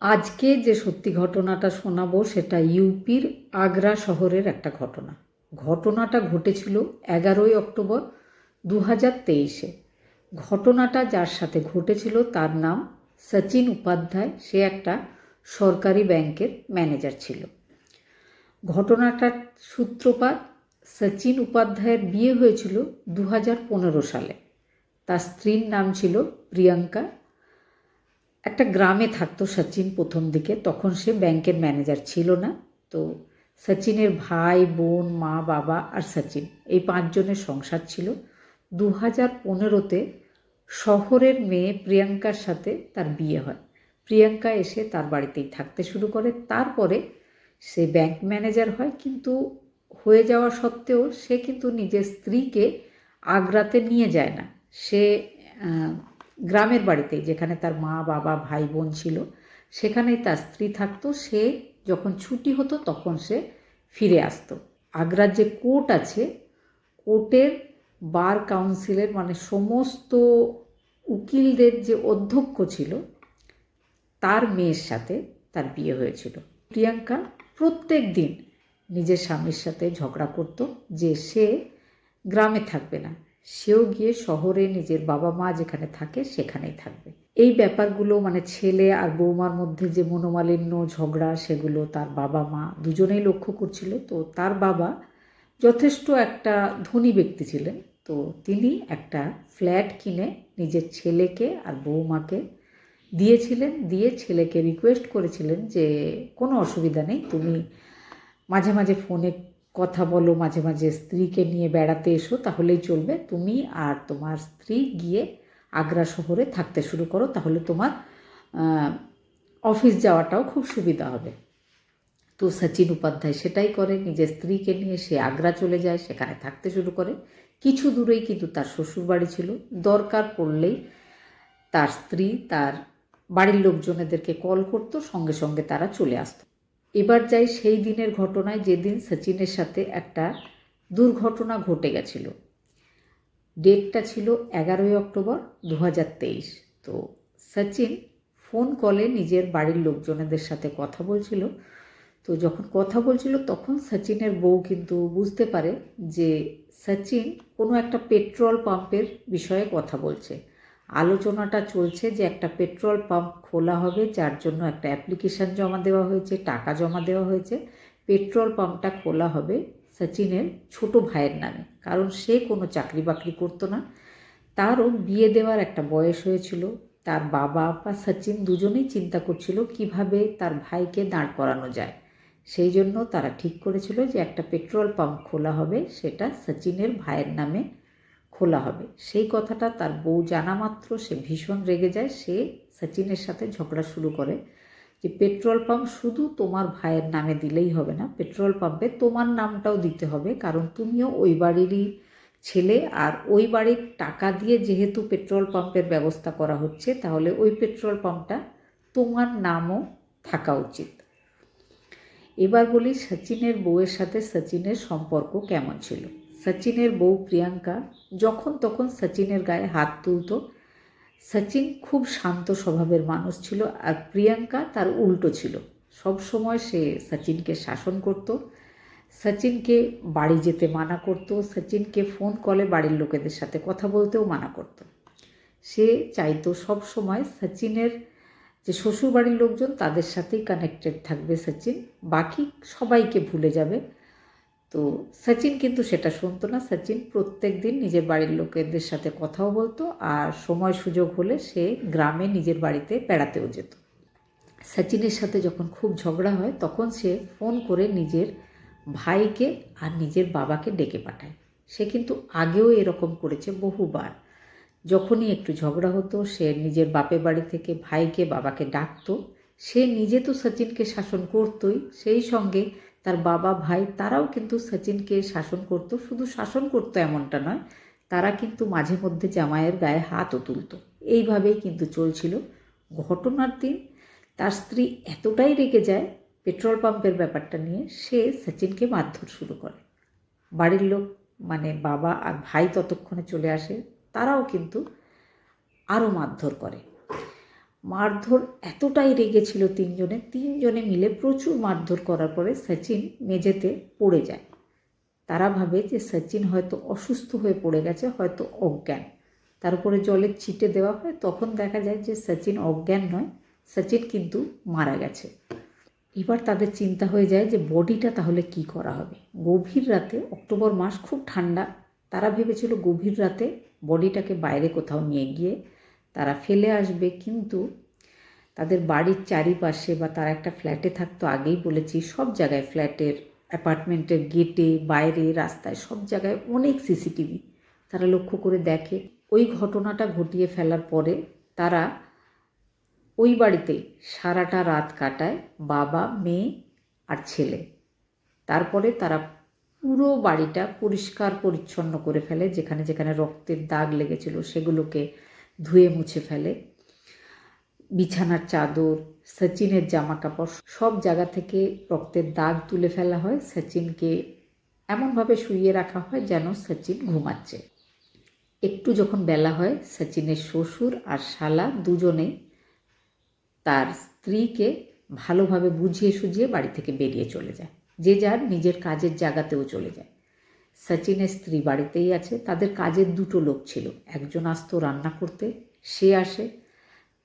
আজকে যে সত্যি ঘটনাটা শোনাবো সেটা ইউপির আগ্রা শহরের একটা ঘটনা। ঘটনাটা ঘটেছিল এগারোই অক্টোবর দু হাজার তেইশে। ঘটনাটা যার সাথে ঘটেছিল তার নাম সচিন উপাধ্যায়। সে একটা সরকারি ব্যাংকের ম্যানেজার ছিল। ঘটনাটার সূত্রপাত সচিন উপাধ্যায়ের বিয়ে হয়েছিল দু হাজার পনেরো সালে। তার স্ত্রীর নাম ছিল প্রিয়াঙ্কা একটা গ্রামে থাকতো সচিন প্রথম দিকে, তখন সে ব্যাংকের ম্যানেজার ছিল না। তো সচিনের ভাই, বোন, মা, বাবা আর সচিন এই পাঁচজনের সংসার ছিল। দু হাজার পনেরোতে শহরের মেয়ে প্রিয়াঙ্কার সাথে তার বিয়ে হয়। প্রিয়াঙ্কা এসে তার বাড়িতেই থাকতে শুরু করে। তারপরে সে ব্যাংক ম্যানেজার হয়, কিন্তু হয়ে যাওয়া সত্ত্বেও সে কিন্তু নিজের স্ত্রীকে আগ্রাতে নিয়ে যায় না। সে গ্রামের বাড়িতেই যেখানে তার মা, বাবা, ভাই, বোন ছিল, সেখানেই তার স্ত্রী থাকতো। সে যখন ছুটি হতো, তখন সে ফিরে আসতো। আগ্রার যে কোর্ট আছে, কোর্টের বার কাউন্সিলের মানে সমস্ত উকিলদের যে অধ্যক্ষ ছিল, তার মেয়ের সাথে তার বিয়ে হয়েছিল। প্রিয়াঙ্কা প্রত্যেক দিন নিজের স্বামীর সাথে ঝগড়া করত যে সে গ্রামে থাকবে না। সেও গিয়ে শহরে নিজের বাবা মা যেখানে থাকে সেখানেই থাকবে। এই ব্যাপারগুলো মানে ছেলে আর বৌমার মধ্যে যে মনোমালিন্য, ঝগড়া সেগুলো তার বাবা মা দুজনেই লক্ষ্য করছিল। তো তার বাবা যথেষ্ট একটা ধনী ব্যক্তি ছিলেন। তো তিনি একটা ফ্ল্যাট কিনে নিজের ছেলেকে আর বৌমাকে দিয়েছিলেন। দিয়ে ছেলেকে রিকোয়েস্ট করেছিলেন যে, কোনো অসুবিধা নেই, তুমি মাঝে মাঝে ফোনে কথা বলো মাঝে মাঝে স্ত্রীকে নিয়ে বেড়াতে এসো, তাহলেই চলবে। তুমি আর তোমার স্ত্রী গিয়ে আগ্রা শহরে থাকতে শুরু করো, তাহলে তোমার অফিস যাওয়াটাও খুব সুবিধা হবে। তো সচিন উপাধ্যায় সেটাই করে, নিজের স্ত্রীকে নিয়ে সে আগ্রা চলে যায়, সেখানে থাকতে শুরু করে। কিছু দূরেই কিন্তু তার শ্বশুর বাড়ি ছিল। দরকার পড়লেই তার স্ত্রী, তার বাড়ির লোকজনেদেরকে কল করতো, সঙ্গে সঙ্গে তারা চলে আসতো। এবার যাই সেই দিনের ঘটনায় যেদিন সচিনের সাথে একটা দুর্ঘটনা ঘটে গেছিল। ডেটটা ছিল এগারোই অক্টোবর দু হাজার তেইশ। তো সচিন ফোন কলে নিজের বাড়ির লোকজনেদের সাথে কথা বলছিল। তো যখন কথা বলছিল তখন সচিনের বউ কিন্তু বুঝতে পারে যে সচিন কোনো একটা পেট্রোল পাম্পের বিষয়ে কথা বলছে। আলোচনাটা চলছে যে একটা পেট্রোল পাম্প খোলা হবে, যার জন্য একটা অ্যাপ্লিকেশন জমা দেওয়া হয়েছে, টাকা জমা দেওয়া হয়েছে। পেট্রোল পাম্পটা খোলা হবে সচিনের ছোট ভাইয়ের নামে, কারণ সে কোনো চাকরি বাকরি করতো না। তারও বিয়ে দেওয়ার একটা বয়স হয়েছিল। তার বাবা বা সচিন দুজনেই চিন্তা করছিল কীভাবে তার ভাইকে দাঁড় করানো যায়। সেই জন্য তারা ঠিক করেছিল যে একটা পেট্রোল পাম্প খোলা হবে, সেটা সচিনের ভাইয়ের নামে খোলা হবে। সেই কথাটা তার বউ জানা মাত্র, সে ভীষণ রেগে যায়, সে সচিনের সাথে ঝগড়া শুরু করে যে, পেট্রোল পাম্প শুধু তোমার ভাইয়ের নামে দিলেই হবে না, পেট্রোল পাম্পে তোমার নামটাও দিতে হবে, কারণ তুমিও ওই বাড়িরই ছেলে আর ওই বাড়ির টাকা দিয়ে যেহেতু পেট্রোল পাম্পের ব্যবস্থা করা হচ্ছে, তাহলে ওই পেট্রোল পাম্পটা তোমার নামও থাকা উচিত। এবার বলি, সচিনের বউয়ের সাথে সচিনের সম্পর্ক কেমন ছিল? সচিনের বউ প্রিয়াঙ্কা যখন তখন সচিনের গায়ে হাত তুলতো। সচিন খুব শান্ত স্বভাবের মানুষ ছিল আর প্রিয়াঙ্কা তার উল্টো ছিল। সব সময় সে সচিনকে শাসন করত। সচিনকে বাড়ি যেতে মানা করত। সচিনকে ফোন কলে বাড়ির লোকেদের সাথে কথা বলতেও মানা করত। সে চাইতো সব সময় সচিনের যে শ্বশুরবাড়ির লোকজন তাদের সাথেই কানেক্টেড থাকবে সচিন। বাকি সবাইকে ভুলে যাবে। তো সচিন কিন্তু সেটা শুনতো না। সচিন প্রত্যেক দিন নিজের বাড়ির লোকেদের সাথে কথাও বলতো আর সময় সুযোগ হলে সে গ্রামে নিজের বাড়িতে বেড়াতেও যেত। সচিনের সাথে যখন খুব ঝগড়া হয় তখন সে ফোন করে নিজের ভাইকে আর নিজের বাবাকে ডেকে পাঠায়। সে কিন্তু আগেও এরকম করেছে বহুবার। যখনই একটু ঝগড়া হতো, সে নিজের বাপের বাড়ি থেকে ভাইকে, বাবাকে ডাকতো। সে নিজে তো সচিনকে শাসন করতোই। সেই সঙ্গে তার বাবা, ভাই তারাও কিন্তু সচিনকে শাসন করতো। শুধু শাসন করতো এমনটা নয়, তারা কিন্তু মাঝে মধ্যে জামাইয়ের গায়ে হাতও তুলতো। এইভাবেই কিন্তু চলছিল ঘটনার দিন। তার স্ত্রী এতটাই রেগে যায় পেট্রোল পাম্পের ব্যাপারটা নিয়ে, সে সচিনকে মারধর শুরু করে। বাড়ির লোক মানে বাবা আর ভাই ততক্ষণে চলে আসে, তারাও কিন্তু আরও মারধর করে। মারধর এতটাই রেগেছিল তিনজনে তিনজনে মিলে প্রচুর মারধর করার পরে সচিন মেঝেতে পড়ে যায়। তারা ভাবে যে সচিন হয়তো অসুস্থ হয়ে পড়ে গেছে, হয়তো অজ্ঞান। তার উপরে জলের ছিটে দেওয়া হয়, তখন দেখা যায় যে সচিন অজ্ঞান নয়, সচিন কিন্তু মারা গেছে। এবার তাদের চিন্তা হয়ে যায় যে বডিটা তাহলে কি করা হবে? গভীর রাতে, অক্টোবর মাস খুব ঠান্ডা, তারা ভেবেছিল গভীর রাতে বডিটাকে বাইরে কোথাও নিয়ে গিয়ে তারা ফেলে আসবে। কিন্তু তাদের বাড়ির চারিপাশে বা তারা একটা ফ্ল্যাটে থাকতো, আগেই বলেছি, সব জায়গায় ফ্ল্যাটের অ্যাপার্টমেন্টের গেটে বাইরে, রাস্তায়, সব জায়গায় অনেক সিসিটিভি তারা লক্ষ্য করে দেখে। ওই ঘটনাটা ঘটিয়ে ফেলার পরে তারা ওই বাড়িতে সারাটা রাত কাটায়, বাবা, মেয়ে আর ছেলে। তারপরে তারা পুরো বাড়িটা পরিষ্কার পরিচ্ছন্ন করে ফেলে, যেখানে যেখানে রক্তের দাগ লেগেছিল সেগুলোকে ধুয়ে মুছে ফেলে। বিছানার চাদর, সচিনের জামা কাপড় সব জায়গা থেকে রক্তের দাগ তুলে ফেলা হয়। সচিনকে এমনভাবে শুইয়ে রাখা হয় যেন সচিন ঘুমাচ্ছে। একটু যখন বেলা হয়, সচিনের শ্বশুর আর শালা দুজনেই তার স্ত্রীকে ভালোভাবে বুঝিয়ে সুঝিয়ে বাড়ি থেকে বেরিয়ে চলে যায়। যে যার নিজের কাজের জায়গাতেও চলে যায়। সচিনের স্ত্রী বাড়িতেই আছে। তাদের কাজের দুটো লোক ছিল। একজন আসতো রান্না করতে, সে আসে,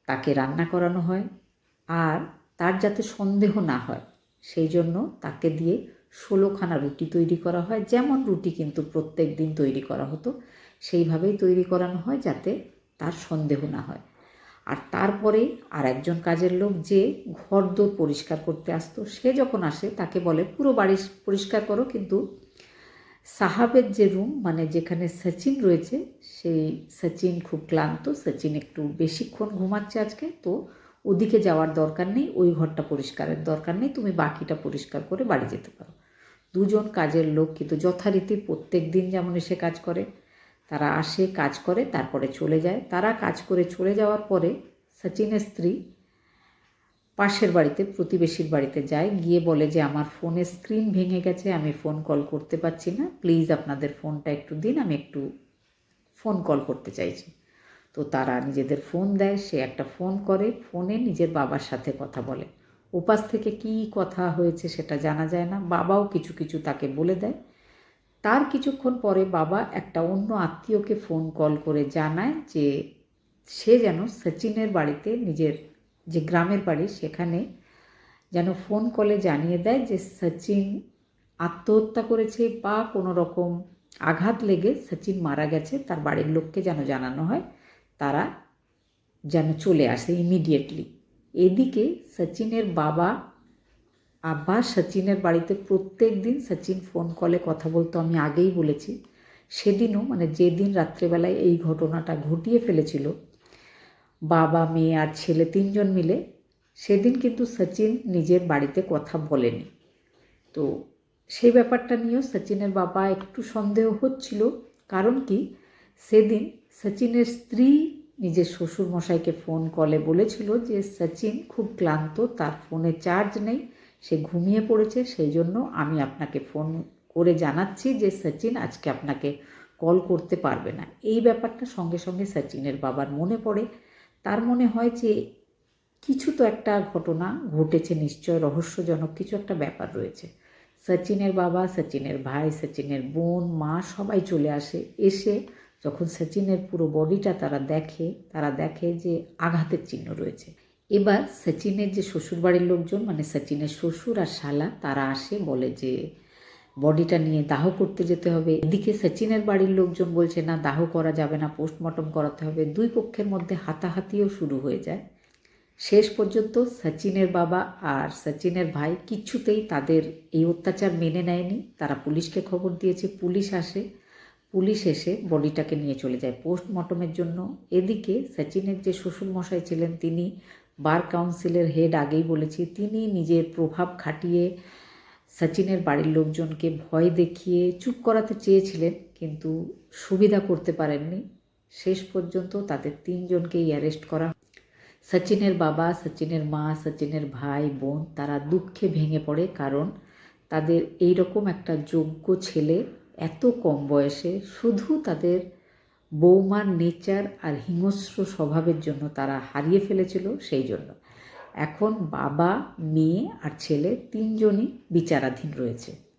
তাকে রান্না করানো হয়, আর তার যাতে সন্দেহ না হয়, সেই জন্য তাকে দিয়ে ষোলোখানা রুটি তৈরি করা হয়। যেমন রুটি কিন্তু প্রত্যেক দিন তৈরি করা হতো, সেইভাবেই তৈরি করানো হয় যাতে তার সন্দেহ না হয়। আর তারপরে আর একজন কাজের লোক যে ঘর দোর পরিষ্কার করতে আসতো, সে যখন আসে, তাকে বলে, পুরো বাড়ি পরিষ্কার করো, কিন্তু সাহাবের যে রুম মানে যেখানে সচিন রয়েছে, সেই সচিন খুব ক্লান্ত। সচিন একটু বেশিক্ষণ ঘুমাচ্ছে আজকে, তো ওদিকে যাওয়ার দরকার নেই, ওই ঘরটা পরিষ্কারের দরকার নেই, তুমি বাকিটা পরিষ্কার করে বাড়ি যেতে পারো। দুজন কাজের লোক কিন্তু যথারীতি প্রত্যেক দিন যেমন এসে কাজ করে, তারা আসে, কাজ করে, তারপরে চলে যায়। তারা কাজ করে চলে যাওয়ার পরে সচিনের স্ত্রী পাশের বাড়িতে, প্রতিবেশীর বাড়িতে যায়, গিয়ে বলে যে, আমার ফোনের স্ক্রিন ভেঙে গেছে, আমি ফোন কল করতে পারছি না। প্লিজ আপনাদের ফোনটা একটু দিন, আমি একটু ফোন কল করতে চাইছি। তো তারা নিজেদের ফোন দেয়, সে একটা ফোন করে ফোনে নিজের বাবার সাথে কথা বলে। ওপাশ থেকে কী কথা হয়েছে সেটা জানা যায় না, বাবাও কিছু কিছু তাকে বলে দেয়। তার কিছুক্ষণ পরে বাবা একটা অন্য আত্মীয়কে ফোন কল করে জানায় যে, সে যেন সচিনের বাড়িতে নিজের যে গ্রামের বাড়ি, সেখানে যেন ফোন কলে জানিয়ে দেয় যে সচিন আত্মহত্যা করেছে বা কোনো রকম আঘাত লেগে সচিন মারা গেছে, তার বাড়ির লোককে যেন জানানো হয়, তারা যেন চলে আসে ইমিডিয়েটলি এদিকে সচিনের বাবা আব্বা সচিনের বাড়িতে প্রত্যেক দিন সচিন ফোন কলে কথা বলতো, আমি আগেই বলেছি। সেদিনও মানে যেদিন রাত্রেবেলায় এই ঘটনাটা ঘটিয়ে ফেলেছিল বাবা, মেয়ে আর ছেলে তিনজন মিলে সেদিন কিন্তু সচিন নিজের বাড়িতে কথা বলেনি। তো সেই ব্যাপারটা নিয়েও সচিনের বাবা একটু সন্দেহ হচ্ছিল, কারণ কি সেদিন সচিনের স্ত্রী নিজের শ্বশুর মশাইকে ফোন কলে বলেছিল যে সচিন খুব ক্লান্ত, তার ফোনে চার্জ নেই, সে ঘুমিয়ে পড়েছে, সেই জন্য আমি আপনাকে ফোন করে জানাচ্ছি যে সচিন আজকে আপনাকে কল করতে পারবে না। এই ব্যাপারটা সঙ্গে সঙ্গে সচিনের বাবার মনে পড়ে। তার মনে হয় যে কিছু তো একটা ঘটনা ঘটেছে নিশ্চয়, রহস্যজনক কিছু একটা ব্যাপার রয়েছে। সচিনের বাবা, সচিনের ভাই, সচিনের বোন, মা সবাই চলে আসে, এসে যখন সচিনের পুরো বডিটা তারা দেখে তারা দেখে যে আঘাতের চিহ্ন রয়েছে। এবার সচিনের যে শ্বশুরবাড়ির লোকজন মানে সচিনের শ্বশুর আর শালা, তারা আসে বলে যে বডিটা নিয়ে দাহ করতে যেতে হবে। এদিকে সচিনের বাড়ির লোকজন বলছে, না, দাহ করা যাবে না, পোস্টমর্টম করাতে হবে। দুই পক্ষের মধ্যে হাতাহাতিও শুরু হয়ে যায়। শেষ পর্যন্ত সচিনের বাবা আর সচিনের ভাই কিছুতেই তাদের এই অত্যাচার মেনে নেয়নি। তারা পুলিশকে খবর দিয়েছে, পুলিশ আসে, পুলিশ এসে বডিটাকে নিয়ে চলে যায় পোস্টমর্টমের জন্য। এদিকে সচিনের যে শ্বশুরমশাই ছিলেন, তিনি বার কাউন্সিলের হেড আগেই বলেছি, তিনি নিজের প্রভাব খাটিয়ে সচিনের বাড়ির লোকজনকে ভয় দেখিয়ে চুপ করাতে চেয়েছিলেন, কিন্তু সুবিধা করতে পারেননি। শেষ পর্যন্ত তাদের তিনজনকেই অ্যারেস্ট করা সচিনের বাবা, সচিনের মা, সচিনের ভাই, বোন, তারা দুঃখে ভেঙে পড়ে কারণ তাদের এই রকম একটা যোগ্য ছেলে এত কম বয়সে শুধু তাদের বৌমার নেচার আর হিংস্র স্বভাবের জন্য তারা হারিয়ে ফেলেছিল সেই জন্য। এখন বাবা মেয়ে আর ছেলে তিনজনই বিচারাধীন রয়েছে।